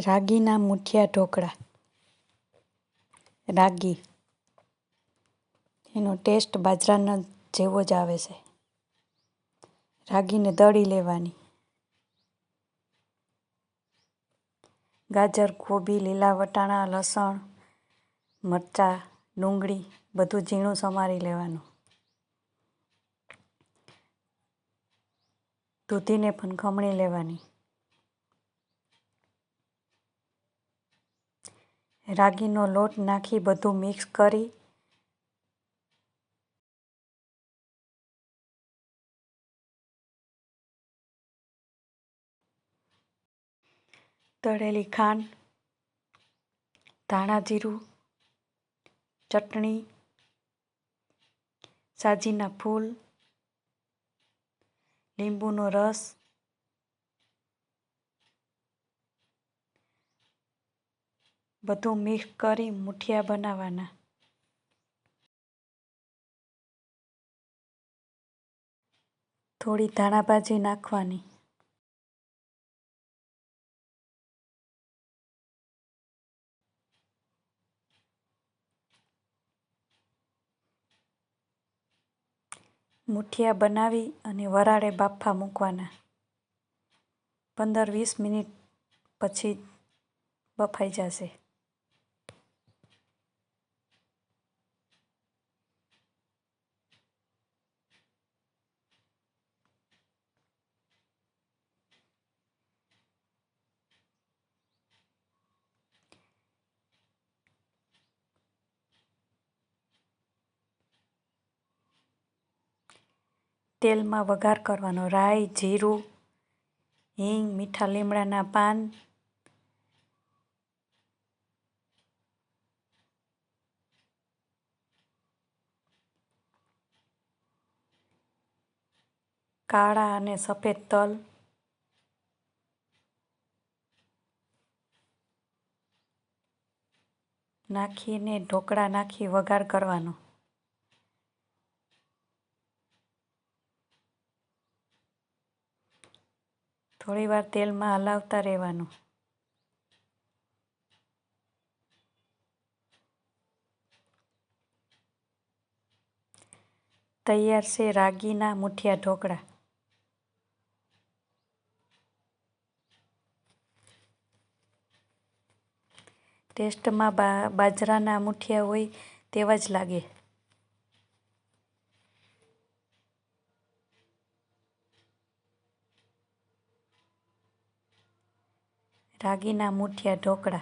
રાગીના મુઠિયા ઢોકળા. રાગી. એનો ટેસ્ટ બાજરાના જેવો જ આવે છે. રાગીને દળી લેવાની. ગાજર કોબી લીલા વટાણા, લસણ, મરચાં, ડુંગળી બધું ઝીણું સમારી લેવાનું. દૂધીને પણ ખમણી લેવાની. રાગીનો લોટ નાખી બધું મિક્સ કરી. તળેલી ખાંડ, ધાણા જીરું, ચટણી, સાજીના ફૂલ, લીંબુનો રસ બધું મિક્સ કરી મુઠિયા બનાવવાના. થોડી ધાણા ભાજી નાખવાની. મુઠિયા બનાવી અને વરાળે બાફા મૂકવાના. પંદર વીસ મિનિટ પછી બફાઈ જશે. તેલમાં વઘાર કરવાનો. રાઈ, જીરું, હિંગ, મીઠા લીમડાના પાન, કાળા અને સફેદ તલ, નાખીને ઢોકળા નાખી વઘાર કરવાનો. થોડી વાર તેલમાં હલાવતા રહેવાનું. તૈયાર છે રાગીના મુઠિયા ઢોકળા. ટેસ્ટમાં બાજરાના મુઠિયા હોય તેવા જ લાગે. રાગીના મૂઠિયા ઢોકળા.